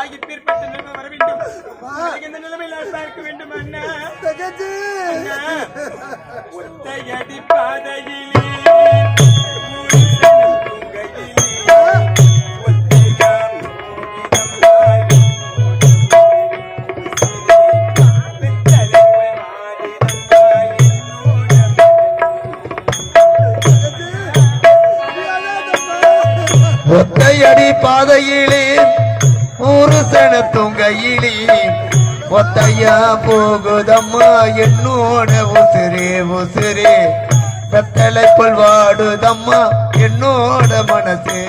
ஆகி பிற்பட்ட நிலைமை வர வேண்டும். இந்த நிலைமையில பார்க்க வேண்டும் அண்ணா. ஒத்தையடி பாதையிலே ஒத்தையடி பாதையிலே புருஷன துங்கையிலி ஒத்தையா போகுதம்மா என்னோட உசுரே உசுரே. வெத்தலை போல் வாடுதம்மா என்னோட மனசே.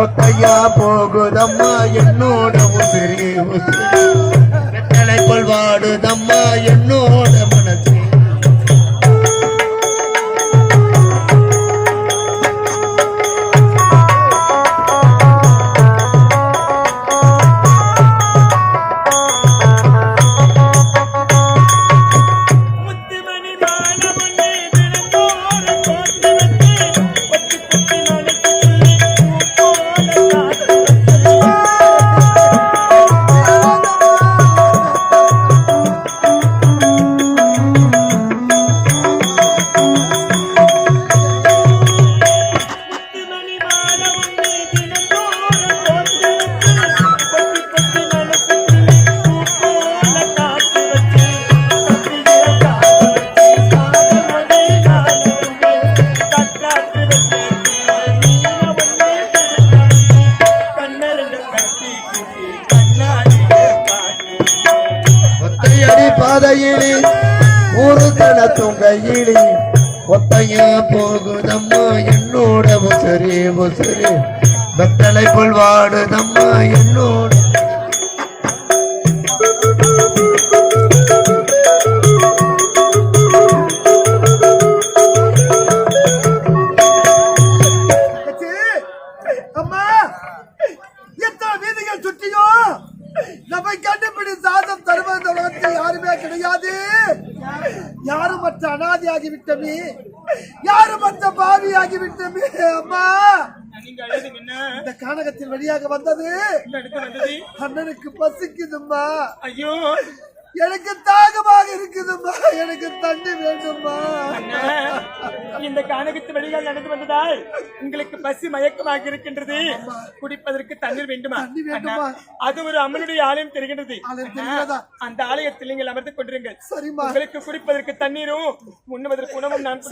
ஒத்தையா போகுதம்மா என்னோட உதிரி உசி பசிக்குதும்மா. ஐயோ. எனக்கு தாகமாக இருக்குதும்மா. எனக்கு தண்ணி வேண்டும்மா. இந்த கானகத்து வழிகள் நடந்து வந்ததால் உங்களுக்கு பசி மயக்கமாக இருக்கின்றது. குடிப்பதற்கு தண்ணீர் வேண்டுமா? அது ஒரு அம்மனுடைய ஆலயம் தெரிகின்றது. அந்த ஆலயத்தில் நீங்கள் அமர்ந்து கொண்டிருங்கள். உங்களுக்கு குடிப்பதற்கு தண்ணீரும் உண்ணுவதற்கு உணவும் நான்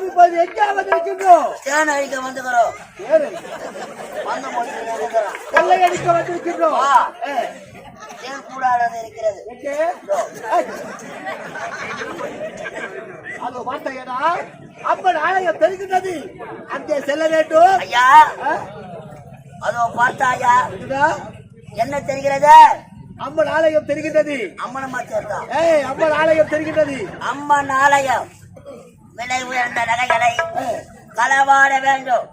நாம் இப்போது எங்கே வந்திருக்கின்றோம் தேன் அழிக்க வந்துக்கிறோம் ஏறு. வந்து முடிச்சு வந்துக்கிறோம் கொள்ளை அடிக்க வந்திருக்கின்றோம் தேன் இருக்கிறது. அதோ மாட்டையடா அப்பன் ஆலயம் தெரிகின்றது. அங்கே செல்ல வேண்டும். ஐயா? அதோ பார்த்தாயா? என்ன தெரிகிறது? அம்மன் ஆலயம் தெரிகின்றது. அம்மனமா சேர்த்தா ஏய் அம்மன் ஆலயம் தெரிகின்றது. அம்மன் ஆலயம். விலை உயர்ந்த நகைகளை களவாட வேண்டும்.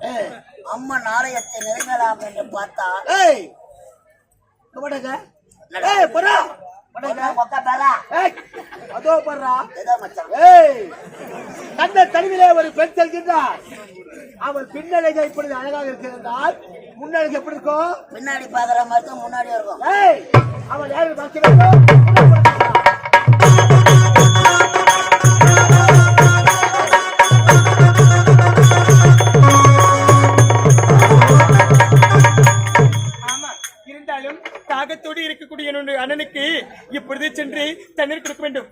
அம்மன் ஆலயத்தை நெருங்கலாம் என்று பார்த்தா தனிவிலே ஒரு பெண் செல்கின்றார். அவள் பின்னழகை இப்பொழுது அழகாக இருக்கிறார் முன்னழகு எப்படி இருக்கும்? பின்னாடி பாக்குற மாதிரி முன்னாடி இருக்கும். அவள் யாரு பார்க்க வேண்டும் தண்ணீர் கொடுக்க வேண்டும்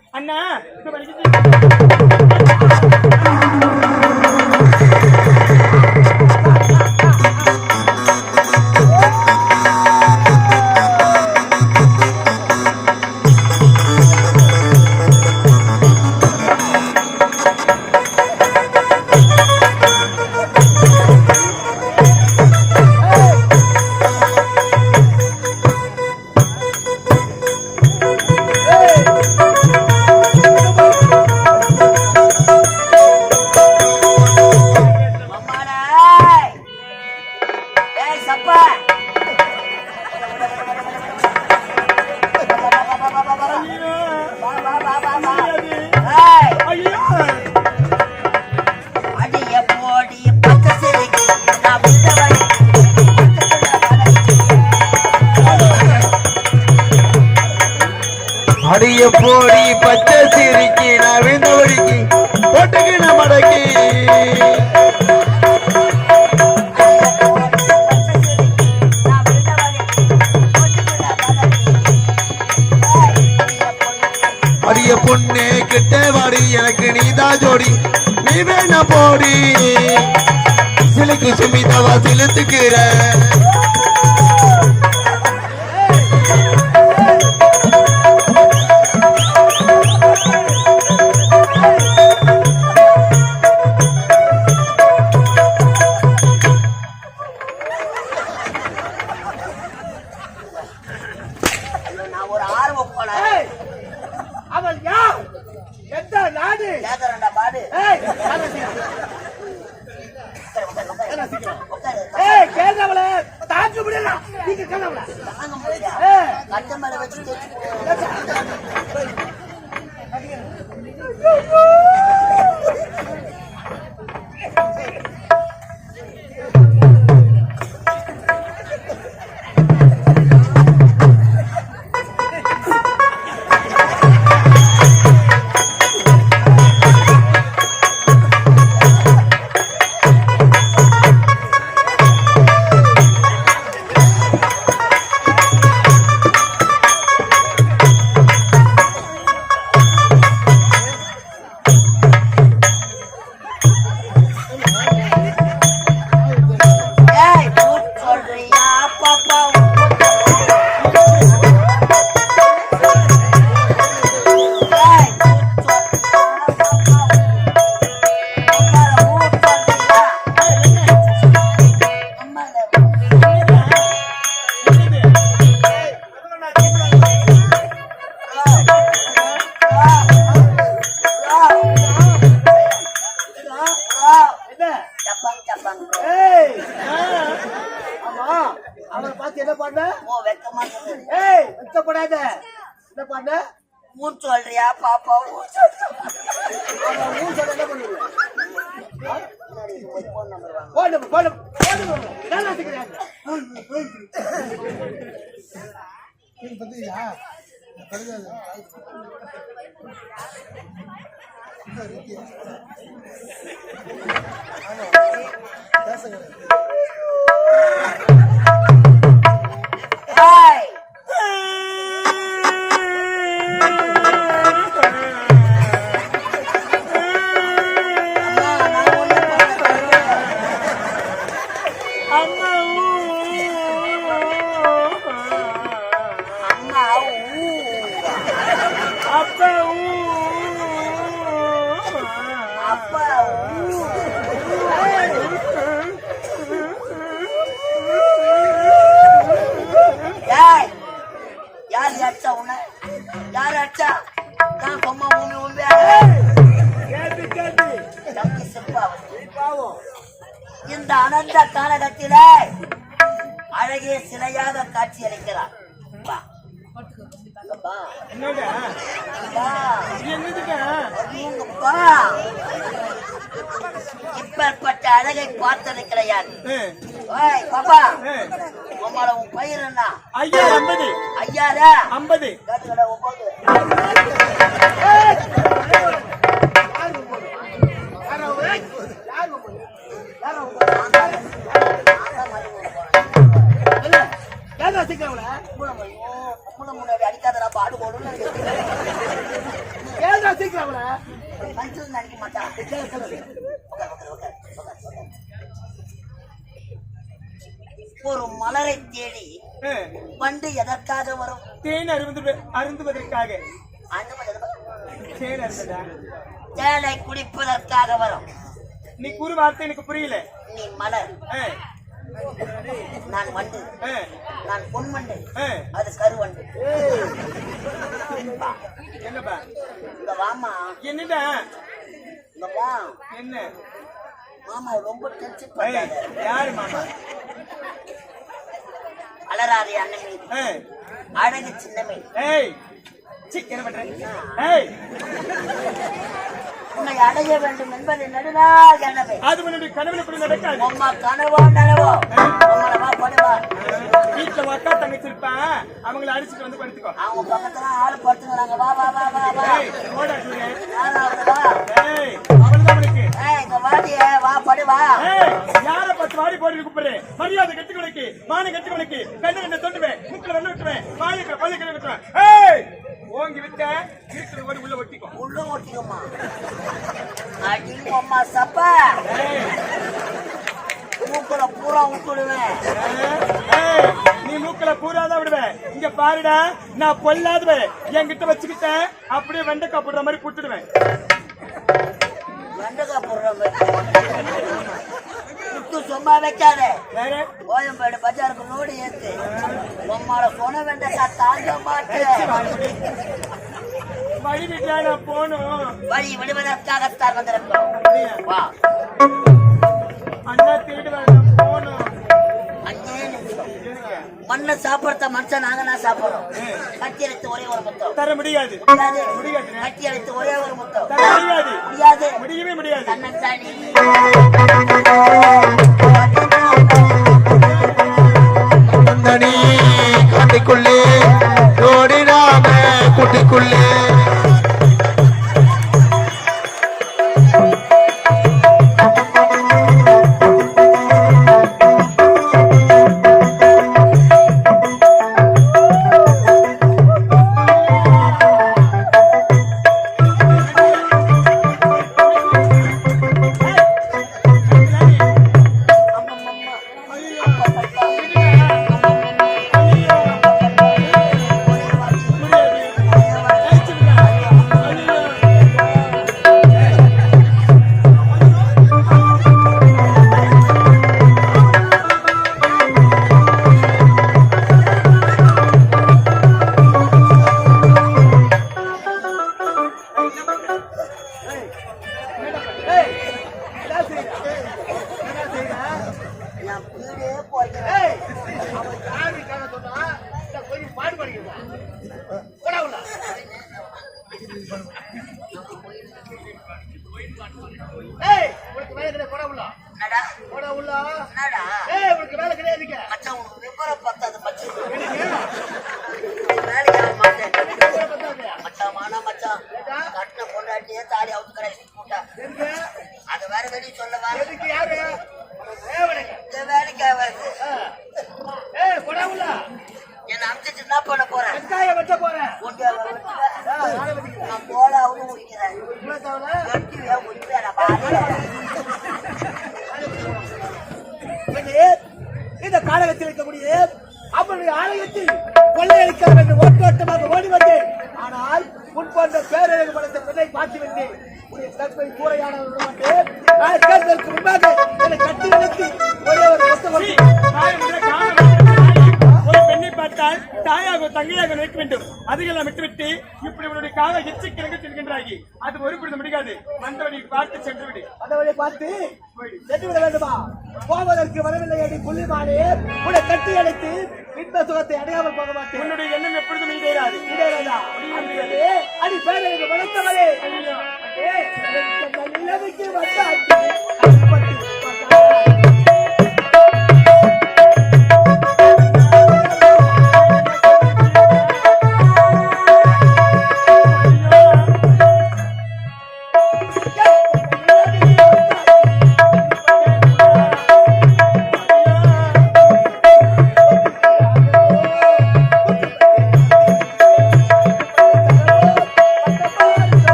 அடிய போடி பச்சை சிரிக்கி நான் விழுந்த வழிக்கு போட்டுக்கின மடக்கி. அடிய பொண்ணே கிட்ட வாடி எனக்கு நீதா ஜோடி. நீ வேணா போடி. சிலுக்கு சுமிதாவா சிலுத்துக்கிற ஜப்பான் ஜப்பான். ஏய் ஆமா. அவளை பார்த்து என்ன பண்ண? ஓ வெக்கமா ஏய் வெக்கப்படாத. என்ன பண்ண? ஊன் சொல்றியா பாப்பா ஊர் சொல்ல என்ன பண்ணுவீங்க நம்பர் நல்லா செய்கிறாங்க ஏய் இந்த காலகத்தில அழகிய சிலையாக காட்சி அளிக்கிறார். இப்பேற்பட்ட அழகை பார்த்தது ஓய் பாப்பா. உங்களோட உன் பயிர் என்ன? ஐயா ஐம்பது. ஐயாரா ஐம்பது. அருந்துவதற்காக. தேன் குடிப்பதற்காக வரும். நீ கூறு வார்த்தை எனக்கு புரியல. நீ மலர். நான் ஏய், நான் பொன்வண்டு ஏய். அது கருவண்டு. என்னப்பா? இங்க வாமா என்னடா? இங்க வா என்ன? மாமா ரொம்ப டென்ஷன் ஏய், பண்ணாத. யாரு மாமா? அலறாதே அண்ணன் அழகு சின்னமே. ஏய் சீ, என்ன பண்ற? ஏய். உன்னை அடைய வேண்டும் என்பது நடுநாள் கனவே. அது உன்னுடைய கனவுல கூட நடக்காது. உம்மா கனவோ நனவோ உம்மளை வா படுவா. வீட்டுல தங்கச்சி இருப்பான் அவங்கள அடிச்சுட்டு வந்து படுத்துக்கோ. அவங்க பக்கத்துல ஆளு படுத்துக்கிறாங்க வா வா வா வா வா. வாடியே வா படுவா ஏய், யார பத்து வாடி போட்டு கூப்பிடுறேன் மரியாதை கட்டி உனக்கு மான கட்டி உனக்கு கண்ணு கண்ண தொட்டுவேன் மூக்குல வெள்ள விட்டுவேன் வாயில பள்ளி கிளை விட்டுவேன் ஏய் ஓங்கி விட்ட இருக்கிற ஓடி உள்ள ஒட்டிக்கோ. உள்ள ஓட்டிக்கோமா அடி அம்மா சப்பா. மூக்குல பூரா விட்டுடுவேன் நீ மூக்குல பூராதான் விடுவேன். இங்க பாருடா நான் பொல்லாதவன். என்கிட்ட வச்சுக்கிட்டேன். அப்படியே வெண்டைக்கா போடுற மாதிரி புட்டுடுவேன் வெண்டைக்காய் போடுற மாதிரி. குத்து சும்மா வைக்காத. கோயம்பேடு பஜாருக்கு லோடு ஏத்து. உம்மால சொன்ன வெண்டைக்காய் தாங்க மாட்டேன் போகணும். வழி விடுவதற்காகத்தான் வந்திருக்கிறோம் வா. அண்ணா தேடுவேன் நான் போகணும். அஞ்சே நிமிஷம் மண்ணை சாப்பிடுறத மனுஷன் நாங்க தான் சாப்பிடுறோம் கட்டி அழைத்து ஒரே ஒரு முத்தம் தர முடியாது முடியாது. கட்டி அழைத்து ஒரே ஒரு முத்தம் தர முடியாது முடியாது முடியவே முடியாது தன்னைத்தானே தனி காட்டிக்குள்ளே ஜோடி நாம குட்டிக்குள்ளே எதுக்கு? அது வேற வெளியே சொல்ல வேற எதுக்கு யாரு? வேலைக்கு ஆகாது என்ன அமிச்சிட்டு என்ன பண்ண போறேன். வெங்காயம் போறேன் தாயாக தங்கையாக நிற்க வேண்டும். அதையெல்லாம் விட்டுவிட்டு இப்படி உன்னுடைய காலை எச்சி கிழங்கு செல்கின்றாகி அது ஒரு பொழுது முடியாது. வந்தவனை பார்த்து சென்று விடு அந்த வழியை பார்த்து சென்று விட வேண்டுமா? போவதற்கு வரவில்லை அடி புள்ளிமானே. உன்னை கட்டி அழைத்து இன்ப சுகத்தை அடையாமல் போக மாட்டேன். உன்னுடைய எண்ணம் எப்பொழுதும் இதேதானா? அன்பே, அடி ஏ, இந்த நிலவுக்கு வந்தாச்சு.